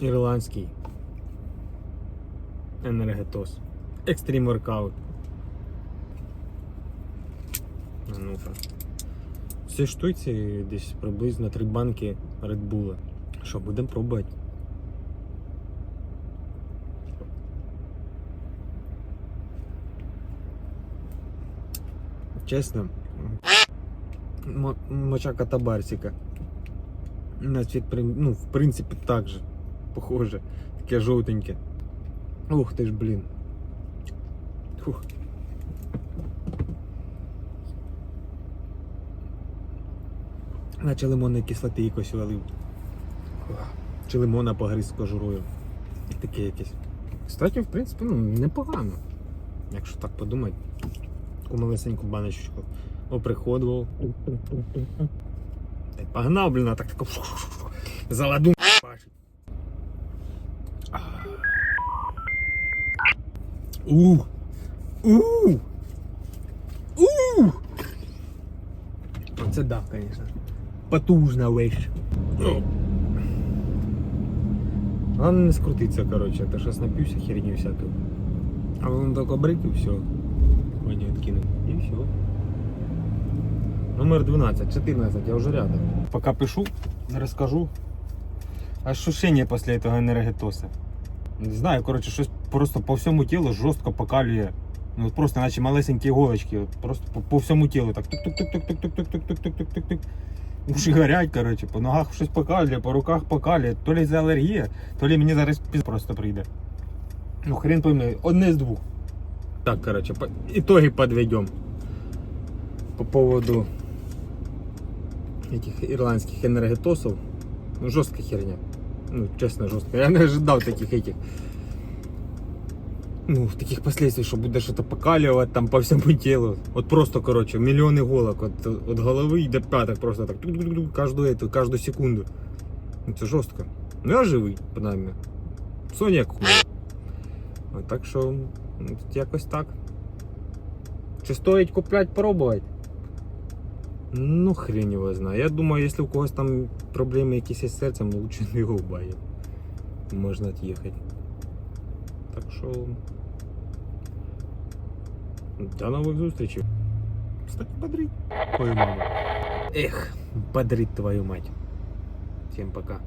Ірландський. Енергетос. Екстрім воркаут. Ну-ка. В цій штуці десь приблизно три банки Red Bull. Що, будемо пробувати? Чесно. мо- Моча кота Барсика. На цвіт, прин- ну, в принципі, так же. Похоже. Таке жовтеньке. Ух ти ж, блін. Фух. Наче лимонної кислоти якось валив. Чи лимона погриз з кожурою. Таке якесь. Кстати, в принципі, ну, непогано. Якщо так подумати. Таку малесеньку баночку оприходував. Погнав, блін, так тако за пашить. Ух! Ух! Ух! Да, звісно. Потужна вещь. Главное не скрутиться, короче, а то щас напився херню всякую. А он только брик и все. Хуйню откинул. И все. Номер 12, 14, я уже рядом. Пока пишу, расскажу. Ощущение после этого энергетоса. Не знаю, короче, щось просто по всьому тілу жорстко покалює. Ну просто наче малесенькі іголочки, от просто по, по всьому тілу так тук-тук-тук-тук-тук-тук-тук-тук-тук-тук-тук-тук. Уші горять, короче, по ногах щось покалює, по руках покалює. То лі за алергія, то лі мені зараз піз просто прийде. Ну хрен пойми, одне з двох. Так, короче, по... итоги подведем. По поводу этих ирландских энергетосов. Ну, жесткая херня. Ну, чесно, жорстко. Я не ожидав таких этих. Ну, таких последствий, що буде що-то покаливать там по всьому телу. От просто, короче мільйони голок. От, от голови і до п'яток просто так. Тук -тук эту, каждую секунду. Ну це жорстко. Ну я живий, принаймні. Соня хуй. Так що, ну, якось так. Чи стоїть купляти, пробувати? Ну, хрень його знає. Я думаю, якщо у когось там проблеми якісь із серцем, лучше не його вбає. Можна от'їхати. Так що. До нових зустрічей. Кстати, бодрить твою маму. Эх, бодрить твою мать. Всем пока.